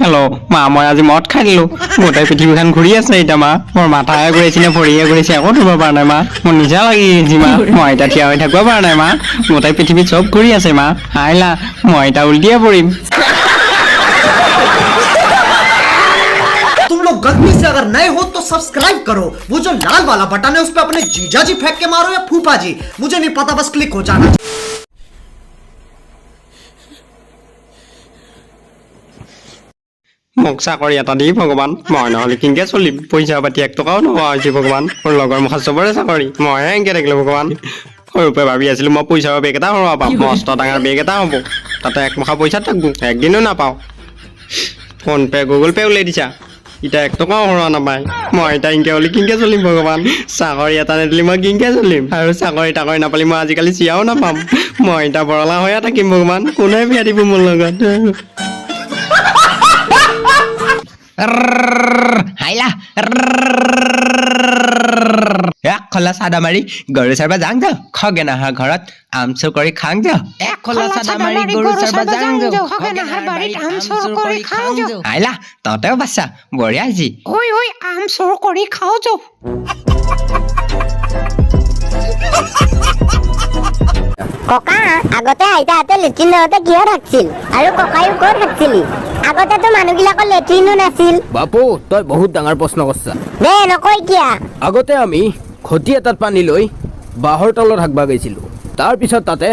Hello' মা মই আজি মদ খাই দিলোঁ গোটেই পৃথিৱীখন ঘূৰি আছে এতিয়া মা মোৰ মাথাহে ঘূৰাইছে নে ভৰিহে ঘূৰাইছে একো ধৰিব পৰা নাই মা মোৰ নিজা লাগি আহিছে মা মই এতিয়া থিয় হৈ থাকিব পৰা নাই মা গোটেই পৃথিৱীত চব ঘূৰি আছে মা আহিলা মই এতিয়া উল্টিয়ে পৰিম तुम लोग गलती से अगर नए हो तो सब्सक्राइब करो वो जो लाल वाला बटन है उस पर अपने जीजा जी फेंक के मारो या फूफा जी मुझे नहीं पता बस क्लिक हो जाना মোক চাকৰি এটা দি ভগৱান। মই নহ'লে কেনেকৈ চলিম। পইচা পাতি এক টকাও নোহোৱা হৈছে ভগৱান। মোৰ লগৰ মুখত চবৰে চাকৰি। মইহে এনেকৈ থাকিলোঁ ভগৱান। সৰুৰ পৰা ভাবি আছিলোঁ মই পইচাৰ বেগ এটা সৰোৱা পাম। মস্ত ডাঙৰ বেগ এটা হ'ব। তাতে একমখা পইচা থাকবোঁ। একদিনো নাপাওঁ। ফোন পে' গুগল পে' উলিয়াই দিছা। এতিয়া এক টকাও সৰোৱা নাপায়। মই এতিয়া ইনকে হ'লে কেনেকৈ চলিম ভগৱান। চাকৰি এটা নিদিলে মই কেনেকৈ চলিম। আৰু চাকৰি তাকৰি নাপালে মই আজিকালি চিয়াও নাপাম। মই এতিয়া বৰলা হৈয়ে থাকিম ভগৱান। কোনে বিয়া দিব মোৰ লগত? হাইলা এক খোলা চাদা মাৰি গৰু চাৰবা যাং যাওঁ খগেন আহাৰ ঘৰত আম চুৰ কৰি খাং যাওঁ এক খোলা চাদা মাৰি গৰু চাৰবা যাং যাওঁ খগেন আহাৰ বাৰীত আম চুৰ কৰি খাং যাওঁ হাইলা তহঁতেও বাচ্চা বঢ়িয়া আজি ঐ ঐ আম চোৰ কৰি খাওঁ যো। ককা আগতে আইতা হাতে লেট্ৰিন নহওঁতে কিয় থাকছিল আৰু ককায়ো ক'ত থাকছিলি আগতেতো মানুহবিলাকৰ লেট্ৰিনো নাছিল। বাপু তই বহুত ডাঙৰ প্ৰশ্ন কৰছা। দে নকয় কিয়া? আগতে আমি ঘটি এটাত পানী লৈ বাঁহৰ তলত হাকবা গৈছিলোঁ। তাৰপিছত তাতে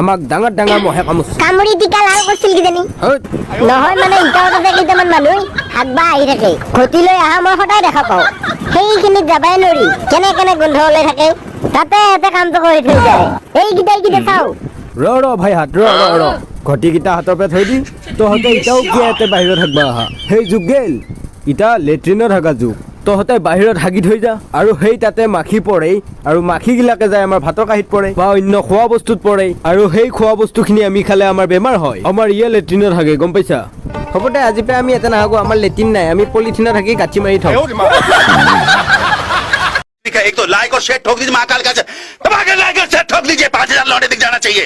আমাক ডাঙৰ ডাঙৰ মহে কামুৰিছিল কামুৰি টিকা লাল কৰিছিল কিজানি। নহয় মানে ইটাও তাতে কেইটামান মানুহ হাগবা আহি থাকে। ঘটি লৈ অহা মই সদায় দেখা পাওঁ। সেইখিনিত যাবাই নোৱাৰি। কেনে কেনে গোন্ধ ওলাই থাকে তাতে সিহঁতে কামটো কৰি থৈ যায়। এইকেইটাই কেইটা চাওঁ। ৰ ৰ ভাই হাত ৰ ৰ ৰ। ঘটিকেইটা হাতৰ পৰা থৈ দি তহঁতে ইটাও কিয় ইয়াতে বাহিৰত হাগবা আহা। সেই যুগ গেল। ইটা লেট্ৰিনত হাগা যুগ। তহঁতে বাহিৰত হাগি থৈ যা আৰু সেই তাতে মাখি পৰে আৰু মাখিগিলাকে যায় আমাৰ ভাতৰ কাঁহীত পৰে বা অন্য খোৱা বস্তুত পৰে আৰু সেই খোৱা বস্তুখিনি আমি খালে আমাৰ বেমাৰ হয় আমাৰ ইয়ে লেট্ৰিনত হাগে গম পাইছা হ'ব দে আজি পৰা আমি ইয়াতে নাহাগো আমাৰ লেট্ৰিন নাই আমি পলিথিনত থাকি গাঁঠি মাৰি থওঁ ठीक है एक तो लाइक और शेयर ठोक दीजिए महाकाल का धमाके लाइक और शेयर ठोक दीजिए पांच हजार लौटे दिख जाना चाहिए